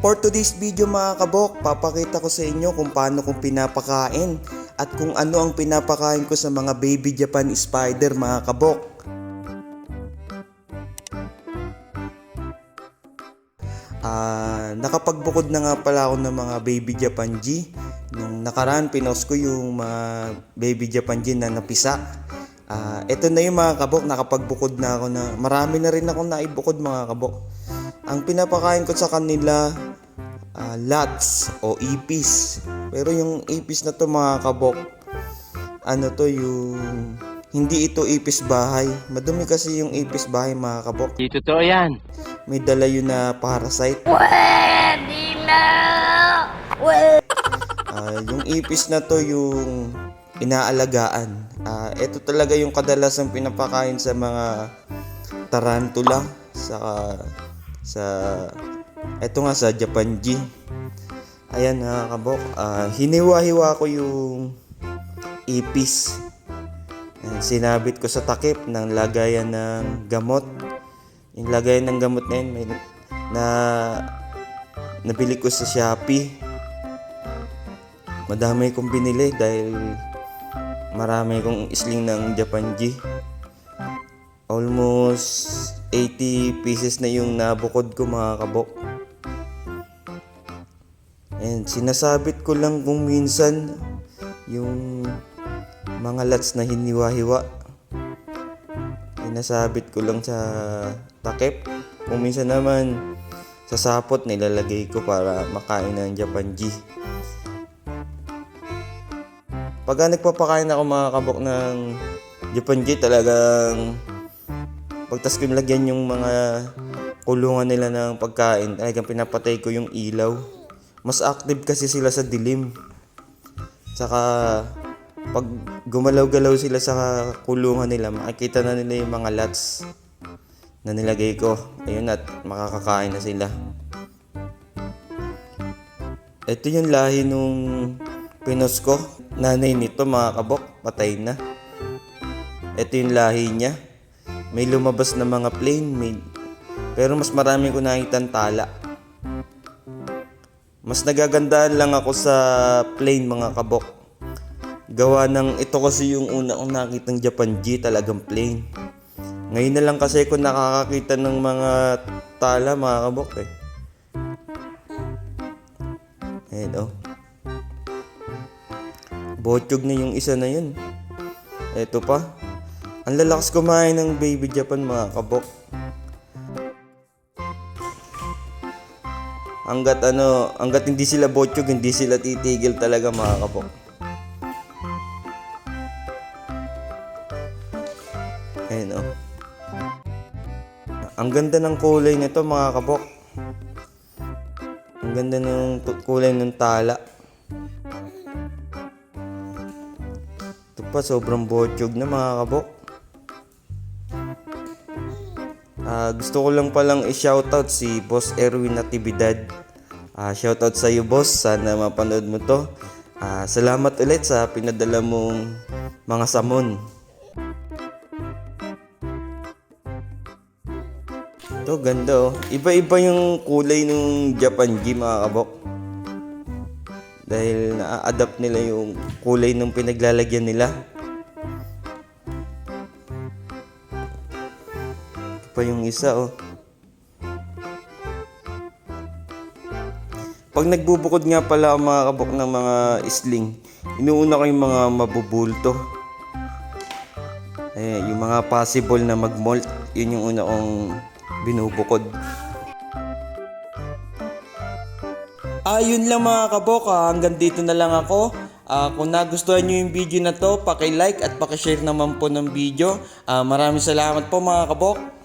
For today's video mga kabok, papakita ko sa inyo kung paano kong pinapakain at kung ano ang pinapakain ko sa mga baby Japan spider mga kabok. Ah, nakapagbukod na nga pala ako ng mga baby Japan G. Nung nakaraan, pinost ko yung mga baby Japan G na napisa. Ah, ito na yung mga kabok, nakapagbukod na ako na, marami na rin ako naibukod mga kabok. Ang pinapakain ko sa kanila, ah, lats o ipis. Pero yung ipis na to mga kabok, ano to yung, hindi ito ipis bahay. Madumi kasi yung ipis bahay mga kabok Di totoo yan. may dala yun na parasite. Pwede na! Ah, yung ipis na to yung inaalagaan. Ah, ito talaga yung kadalasang pinapakain sa mga tarantula sa sa ito nga sa Japan G. Ayan mga kabok, ah, hiniwa-hiwa ko yung ipis. Sinabit ko sa takip ng lagayan ng gamot. Yung lagayan ng gamot na yun, may na nabili ko sa Shopee. Madami kong binili dahil marami kong isling ng Japan G. Almost 80 pieces na yung nabukod ko mga kabok. And sinasabit ko lang kung minsan yung mga lats na hiniwa-hiwa. Sinasabit ko lang sa takip. Kung minsan naman sa sapot nilalagay ko para makain ng Japan G. Pagka nagpapakain ako mga kabok ng Japan G talagang pagtas ko lagyan yung mga kulungan nila ng pagkain talagang pinapatay ko yung ilaw. Mas active kasi sila sa dilim. Saka pag gumalaw-galaw sila sa kulungan nila, makikita na nila yung mga lats na nilagay ko. Ayun at makakakain na sila. Ito yung lahi nung pinos ko. Nanay nito mga kabok, patay na. Ito yung lahi niya. May lumabas na mga plain, may... pero mas marami ko nakitang tala. Mas nagagandaan lang ako sa plain mga kabok. Gawa ng ito kasi yung una kong nakitang Japan G talagang plain. Ngayon na lang kasi ako nakakakita ng mga tala mga kabok eh. Ayan oh. Botyog na yung isa na yun. Ito pa. Ang lalakas kumain ng baby Japan mga kabok. Hanggat ano, hanggat hindi sila botyog, hindi sila titigil talaga mga kabok. Ayan oh. Ang ganda ng kulay nito mga kabok. Ang ganda ng kulay ng tala. Ito pa, sobrang botyog na mga kabok. Ah, gusto ko lang palang i-shoutout si Boss Erwin Natividad. Ah, shoutout sa iyo boss, sana mapanood mo to. Ah, salamat ulit sa pinadala mong mga samon. Ito, ganda oh. Iba-iba yung kulay ng Japan G mga kabok. Dahil na-adapt nila yung kulay ng pinaglalagyan nila. Pa yung isa oh. Pag nagbubukod nga pala ang mga kabok ng mga isling, inuuna ko yung mga mabubulto. Eh, yung mga possible na mag-molt, yun yung una kong binubukod. Ayun lang mga kabok, ah. hanggang dito na lang ako. Ah, kung nagustuhan nyo yung video na to, paki-like at paki-share naman po ng video. Ah, maraming salamat po mga kabok.